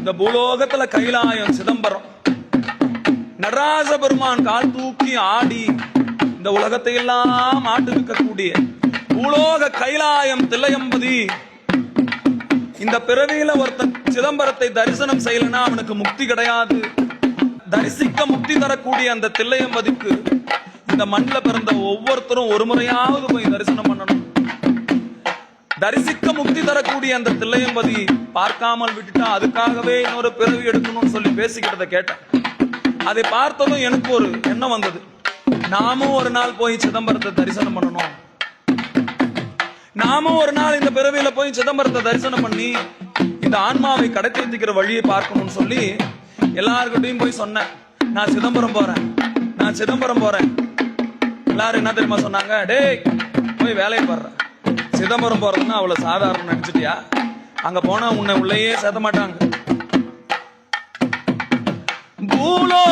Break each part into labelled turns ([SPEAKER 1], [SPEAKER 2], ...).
[SPEAKER 1] இந்த பூலோகத்துல கைலாயம் சிதம்பரம். நடராஜ பெருமான் கால் தூக்கி ஆடி இந்த உலகத்தை எல்லாம் ஆட்டுவிக்கக்கூடிய பூலோக கைலாயம் தில்லையம்பதி. இந்த பிறவியில ஒருத்தன் சிதம்பரத்தை தரிசனம் செய்யலனா அவனுக்கு முக்தி கிடையாது. தரிசிக்க முக்தி தரக்கூடிய அந்த தில்லையம்பதிக்கு இந்த மண்ணில் பிறந்த ஒவ்வொருத்தரும் ஒரு முறையாவது போய் தரிசனம் பண்ணணும். தரிசிக்க முக்தி தரக்கூடிய அந்த தில்லையம்பதி பார்க்காமல் விட்டுட்டா அதுக்காகவே இன்னொரு பிறவி எடுக்கணும்னு சொல்லி பேசிக்கிட்டதை கேட்டேன். அதை பார்த்ததும் எனக்கு ஒரு எண்ணம் வந்தது. நாமும் ஒரு நாள் போய் சிதம்பரத்தை தரிசனம் பண்ணணும். நாமும் ஒரு நாள் இந்த பிறவியில போய் சிதம்பரத்தை தரிசனம் பண்ணி இந்த ஆன்மாவை கடத்தி வழியை பார்க்கணும்னு சொல்லி எல்லாருக்கிட்டையும் போய் சொன்னேன். நான் சிதம்பரம் போறேன். நான் சிதம்பரம் போறேன். எல்லாரும் என்ன தெரியுமா சொன்னாங்க? டேய் போய் வேலையை போடுறேன் சிதம்பரம் போறதுன்னா அவ்வளவு சாதாரணம் நினைச்சிட்டியா? அங்க போனா உன்னை உள்ளேயே சேர்த்த மாட்டாங்க. பூலோ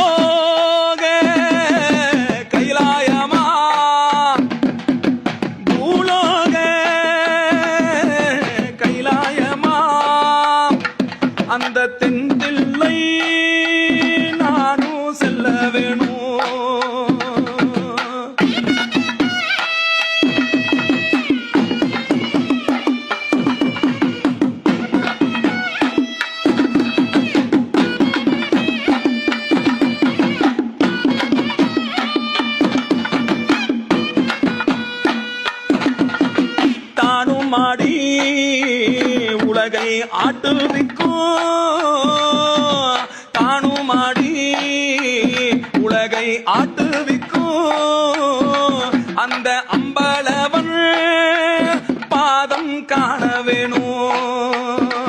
[SPEAKER 1] நடனமாடி உலகை ஆட்டுவிக்கும் காணுமாடி உலகை ஆட்டுவிக்கும் அந்த அம்பலவன் பாதம் காண வேணும்.